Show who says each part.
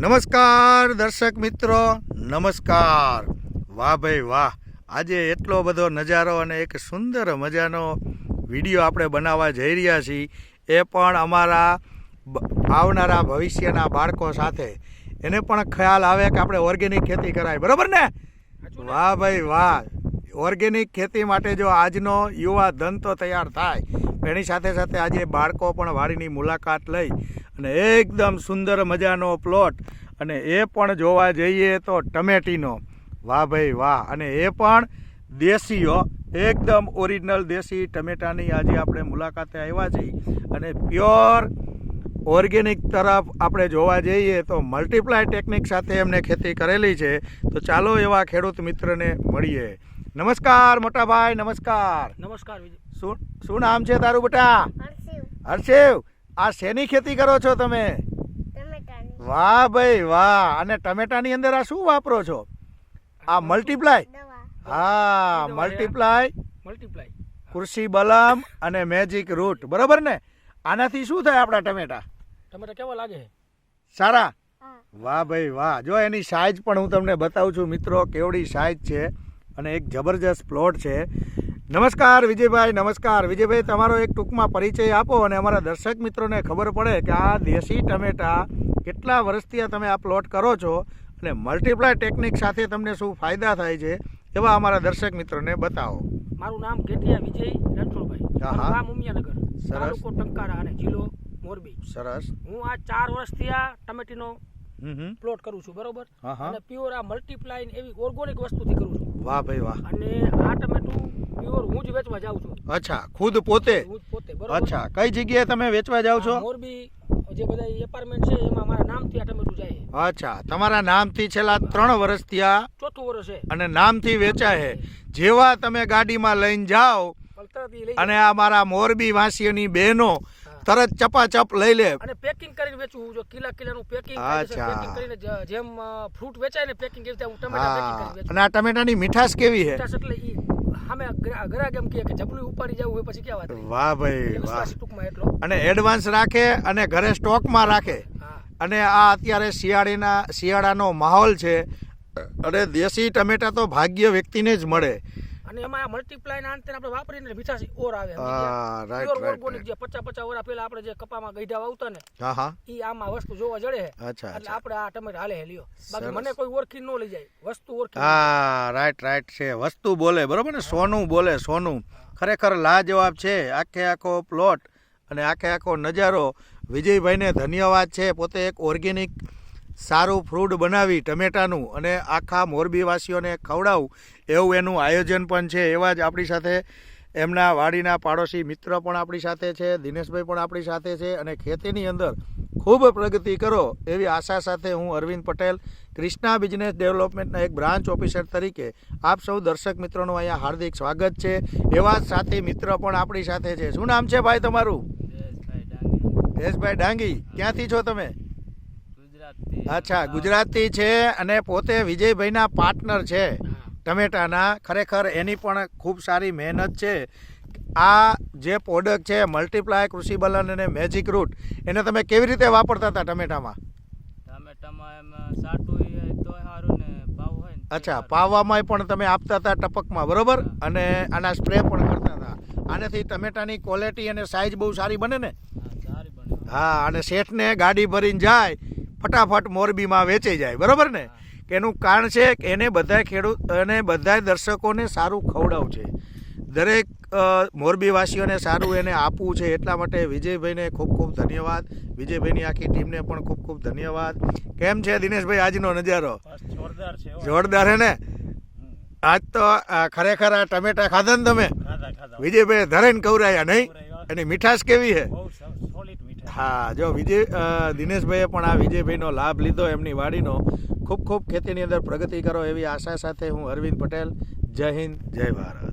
Speaker 1: નમસ્કાર દર્શક મિત્રો નમસ્કાર. વાહ ભાઈ વાહ. આજે એટલો બધો નજારો અને એક સુંદર મજાનો વીડિયો આપણે બનાવવા જઈ રહ્યા છીએ. એ પણ અમારા આવનારા ભવિષ્યના બાળકો સાથે. એને પણ ખ્યાલ આવે કે આપણે ઓર્ગેનિક ખેતી કરાય. બરાબર ને? વાહ ભાઈ વાહ. ઓર્ગેનિક ખેતી માટે જો આજનો યુવા ધન તો તૈયાર થાય એની સાથે સાથે આજે બાળકો પણ વાડીની મુલાકાત લઈ અને એકદમ સુંદર મજાનો પ્લોટ અને એ પણ જોવા જઈએ તો ટમેટીનો. વાહ ભાઈ વાહ. અને એ પણ દેશીઓ. એકદમ ઓરિજિનલ દેશી ટમેટાની આજે આપણે મુલાકાતે આવ્યા છીએ. અને પ્યોર ઓર્ગેનિક તરફ આપણે જોવા જઈએ તો મલ્ટીપ્લાય ટેકનિક સાથે એમને ખેતી કરેલી છે. તો ચાલો એવા ખેડૂત મિત્રને મળીએ. નમસ્કાર મોટાભાઈ નમસ્કાર.
Speaker 2: નમસ્કાર
Speaker 1: શું શું નામ છે તારું બેટા?
Speaker 3: હર્ષિવ.
Speaker 1: હર્ષિવ. આ શેની ખેતી કરો છો તમે? વાહ ભાઈ વાહ. અને ટમેટાની અંદર આ શું વાપરો છો? આ મલ્ટીપ્લાય હા મલ્ટીપ્લાય
Speaker 2: મલ્ટીપ્લાય
Speaker 1: કૃષિ બલમ અને મેજિક રૂટ બરોબર ને? આનાથી શું થાય આપણા ટમેટા?
Speaker 2: ટમેટા કેવા લાગે?
Speaker 1: સારા? વાહ ભાઈ વાહ. જો એની સાઇઝ પણ હું તમને બતાવું છું મિત્રો કેવડી સાઇઝ છે અને એક જબરજસ્ત પ્લોટ છે. નમસ્કાર વિજયભાઈ નમસ્કાર. વિજયભાઈ તમારો એક ટૂંકમાં પરિચય આપો અને અમારા દર્શક મિત્રોને ખબર પડે કે આ દેશી ટમેટા કેટલા વર્ષથી આ તમે આ પ્લોટ કરો છો અને મલ્ટીપ્લાય ટેકનિક સાથે તમને શું ફાયદા થાય છે એવા અમારા દર્શક મિત્રોને બતાવો.
Speaker 2: મારું નામ ગેટિયા વિજય રણછોડભાઈ. ગામ ઉમિયાનગર.
Speaker 1: સરસ.
Speaker 2: તાલુકો ટંકારા અને જિલ્લો મોરબી.
Speaker 1: સરસ.
Speaker 2: હું આ ચાર વર્ષથી આ ટમેટીનો પ્લોટ કરું છું બરોબર? અને પ્યોર આ મલ્ટીપ્લાય એવી ઓર્ગોનિક વસ્તુથી કરું છું.
Speaker 1: વાહ ભાઈ વાહ.
Speaker 2: અને આ ટમેટું પ્યોર હું જ વેચવા જાઉં છું.
Speaker 1: અચ્છા ખુદ પોતે?
Speaker 2: હું જ પોતે બરોબર?
Speaker 1: અચ્છા કઈ જગ્યાએ તમે વેચવા જાઓ છો?
Speaker 2: મોરબી જે બધા એપાર્ટમેન્ટ છે એમાં મારા નામથી આ ટમેટું જાય
Speaker 1: અચ્છા તમારા નામથી છેલ્લા ત્રણ વર્ષથી આ
Speaker 2: ચોથું વર્ષ છે.
Speaker 1: અને નામથી વેચાય છે. જેવા તમે ગાડીમાં લઈને જાઓ
Speaker 2: તરત ઈ લઈ
Speaker 1: અને આ મારા મોરબી વાસીઓની બહેનો તરત ચપાચપ લઈ લે.
Speaker 2: અને પેકિંગ કરીને વેચવું જો કિલા કિલાનું પેકિંગ. પેકિંગ કરીને જેમ ફ્રૂટ વેચાય ને પેકિંગ એવી રીતે હું ટમેટા પેકિંગ કરી વેચું.
Speaker 1: અને આ ટમેટાની મીઠાશ કેવી છે?
Speaker 2: મીઠાશ એટલે ઈ સામે ગ્રા- ગ્રાહક એમ કે જબલું ઉપાડી જવું હોય પછી ક્યાં વાત
Speaker 1: વાહ ભાઈ વાહ.
Speaker 2: ટૂંકમાં એટલો.
Speaker 1: અને એડવાન્સ રાખે અને ઘરે સ્ટોકમાં રાખે. અને આ અત્યારે શિયાળીના શિયાળાનો માહોલ છે. અને દેશી ટમેટા તો ભાગ્ય વ્યક્તિને જ મળે.
Speaker 2: અને એમાં મલ્ટીપ્લાય ના અંતે આપણે વાપરીને મીઠાશ ઓર આવે
Speaker 1: હા,
Speaker 2: ઓર્ગોનિક જે પચાસ પચાસ વર્ષ પહેલા આપણે જે કપામાં ગઈઢા વાવતા ને
Speaker 1: હા હા.
Speaker 2: ઈ આમાં વસ્તુ જોવા જડે
Speaker 1: અચ્છા
Speaker 2: એટલે આપણે આ ટમેટા હાલે લ્યો. બાકી મને કોઈ ઓળખી ન લઈ જાય વસ્તુ ઓળખી
Speaker 1: હા રાઈટ રાઈટ છે. વસ્તુ બોલે બરોબર ને? સોનું બોલે સોનું. ખરેખર લાજવાબ છે. આખે આખો પ્લોટ અને આખે આખો નજારો. વિજયભાઈને ધન્યવાદ છે. પોતે એક ઓર્ગેનિક સારું ફ્રૂડ બનાવી ટમેટાનું અને આખા મોરબીવાસીઓને ખવડાવું એવું એનું આયોજન પણ છે. એવા જ આપણી સાથે એમના વાડીના પાડોશી મિત્ર પણ આપણી સાથે છે દિનેશભાઈ પણ આપણી સાથે છે અને ખેતીની અંદર ખૂબ પ્રગતિ કરો એવી આશા સાથે હું અરવિંદ પટેલ ક્રિષ્ના બિઝનેસ ડેવલપમેન્ટના એક બ્રાન્ચ ઓફિસર તરીકે આપ સૌ દર્શક મિત્રોનું અહીંયા હાર્દિક સ્વાગત છે. એવા જ સાથી મિત્ર પણ આપણી સાથે છે. શું નામ છે ભાઈ તમારું? દેશભાઈ ડાંગી. ક્યાંથી છો તમે? અચ્છા ગુજરાતી છે અને પોતે વિજયભાઈના પાર્ટનર છે. ટમેટાના ખરેખર એની પણ ખૂબ સારી મહેનત છે. આ જે પ્રોડક્ટ છે મલ્ટીપ્લાય કૃષિ બલન અને મેજિક રૂટ એને તમે કેવી રીતે વાપરતા હતા ટમેટામાં?
Speaker 4: ટમેટામાં એમ સાટું હોય સારું ને ભાવ હોય ને
Speaker 1: અચ્છા પાવવામાં પણ તમે આપતા હતા ટપકમાં બરોબર? અને આના સ્પ્રે પણ કરતા હતા. આનાથી ટમેટાની ક્વોલિટી અને સાઇઝ બહુ સારી બને ને?
Speaker 4: સારી બને.
Speaker 1: હા અને શેઠને ગાડી ભરીને જાય ફટાફટ મોરબીમાં વેચાઈ જાય બરાબર ને? કે એનું કારણ છે કે એને બધા ખેડૂત અને બધા દર્શકોને સારું ખવડાવવું છે. દરેક મોરબીવાસીઓને સારું એને આપવું છે એટલા માટે વિજયભાઈને ખૂબ ખૂબ ધન્યવાદ. વિજયભાઈની આખી ટીમને પણ ખૂબ ખૂબ ધન્યવાદ. કેમ છે દિનેશભાઈ આજનો નજારો?
Speaker 2: જોરદાર છે
Speaker 1: ને? આજ તો ખરેખર આ ટમેટા ખાધા ને તમે? વિજયભાઈ ધરેન કવરાયા નહીં? એની મીઠાશ કેવી છે? હા, જો વિજય દિનેશભાઈએ પણ આ વિજયભાઈનો લાભ લીધો, એમની વાડીનો. ખૂબ ખૂબ ખેતીની અંદર પ્રગતિ કરો એવી આશા સાથે હું અરવિંદ પટેલ. જય હિન્દ, જય ભારત.